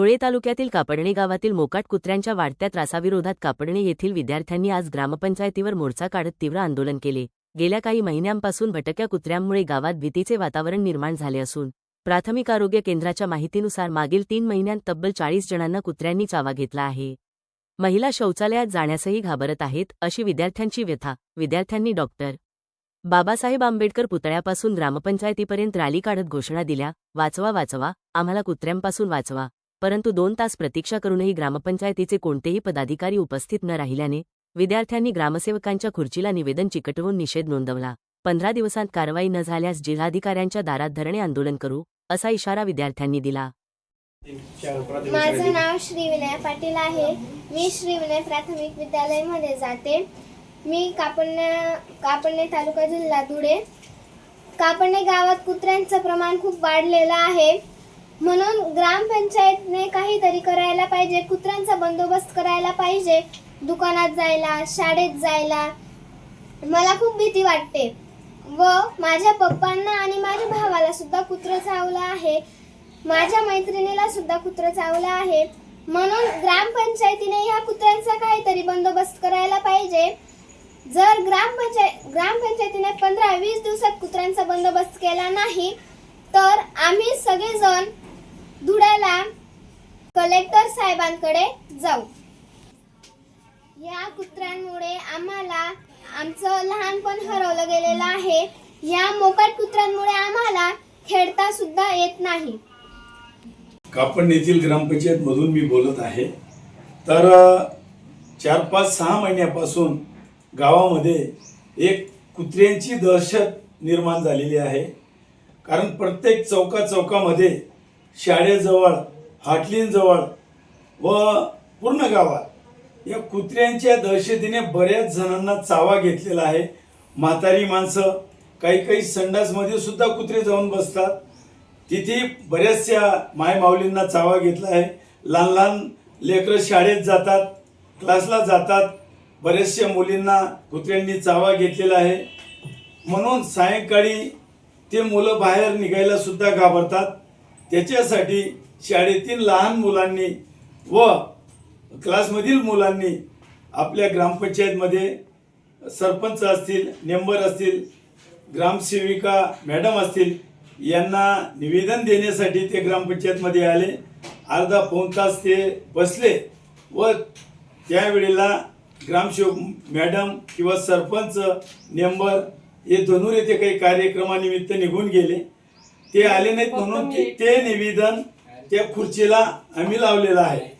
धुळे तालुक्यातील कापडणे गावातील मोकाट कुत्र्यांच्या वाढत्या त्रासाविरोधात कापडणे येथील विद्यार्थ्यांनी आज ग्रामपंचायतीवर मोर्चा काढत तीव्र आंदोलन केले. गेल्या काही महिन्यांपासून भटक्या कुत्र्यांमुळे गावात भीतीचे वातावरण निर्माण झाले असून प्राथमिक आरोग्य केंद्राच्या माहितीनुसार मागील तीन महिन्यांत तब्बल चाळीस जणांना कुत्र्यांनी चावा घेतला आहे. महिला शौचालयात जाण्यासही घाबरत आहेत अशी विद्यार्थ्यांची व्यथा विद्यार्थ्यांनी डॉक्टर बाबासाहेब आंबेडकर पुतळ्यापासून ग्रामपंचायतीपर्यंत रॅली काढत घोषणा दिल्या वाचवा वाचवा आम्हाला कुत्र्यांपासून वाचवा. परंतु दोन तास प्रतीक्षा करूनही ग्रामपंचायतीचे कोणतेही पदाधिकारी उपस्थित न राहिल्याने विद्यार्थ्यांनी ग्रामसेवकांच्या खुर्चीला निवेदन चिकटवून निषेध नोंदवला. पंधरा दिवसांत कारवाई न झाल्यास जिल्हाधिकाऱ्यांच्या दारात धरणे आंदोलन करू असा इशारा विद्यार्थ्यांनी दिला. माझं नाव श्री विनय पाटील आहे. मी श्री विनय प्राथमिक विद्यालयामध्ये जाते. मी कापडणे कापडणे तालुका जिल्हा धुळे. कापडणे गावात कुत्र्यांचं प्रमाण खूप वाढलेलं आहे. म्हणून ग्रामपंचायतने काहीतरी करायला पाहिजे कुत्र्यांचा बंदोबस्त करायला पाहिजे दुकानात जायला शाळेत जायला. मला खूप भीती वाटते. व माझ्या पप्पांना आणि माझ्या भावाला सुद्धा कुत्रं चावलं आहे. माझ्या मैत्रिणीला सुद्धा कुत्रं चावलं आहे. म्हणून ग्रामपंचायतीने ह्या कुत्र्यांचा काहीतरी बंदोबस्त करायला पाहिजे. जर ग्रामपंचायत ग्रामपंचायतीने पंधरा वीस दिवसात कुत्र्यांचा बंदोबस्त केला नाही तर आम्ही सगळेजण धुळ्याला कलेक्टर साहेबांकडे जाऊ. या कुत्र्यांमुळे आम्हाला आमचं लहानपण हरवलं गेलेलं आहे. या मोकाट कुत्र्यांमुळे आम्हाला खेळता सुद्धा येत नाही. कापड येथील ग्रामपंचायत मधून मी बोलत आहे. तर चार पाच सहा महिन्यापासून गावामध्ये एक कुत्र्यांची दहशत निर्माण झालेली आहे. कारण प्रत्येक चौका चौकामध्ये शाळेजवळ हाटलींजवळ व पूर्ण गावात या कुत्र्यांच्या दहशतीने बऱ्याच जणांना चावा घेतलेला आहे. म्हातारी माणसं काही काही संडासमध्ये सुद्धा कुत्रे जाऊन बसतात. तिथे बऱ्याचशा मायमाऊलींना चावा घेतला आहे. लहान लहान लेकरं शाळेत जातात क्लासला जातात. बऱ्याचशा मुलींना कुत्र्यांनी चावा घेतलेला आहे. म्हणून सायंकाळी ते मुलं बाहेर निघायला सुद्धा घाबरतात. त्याच्यासाठी शाळेतील लहान मुलांनी व क्लासमधील मुलांनी आपल्या ग्रामपंचायतमध्ये सरपंच असतील मेंबर असतील ग्रामसेविका मॅडम असतील यांना निवेदन देण्यासाठी ते ग्रामपंचायतमध्ये आले. अर्धा पाऊण तास ते बसले व त्यावेळेला ग्रामसेवक मॅडम किंवा सरपंच मेंबर हे दोनूर येथे काही कार्यक्रमानिमित्त निघून गेले. ते आले नाहीत म्हणून ते- निवेदन त्या खुर्चीला आम्ही लावलेलं आहे.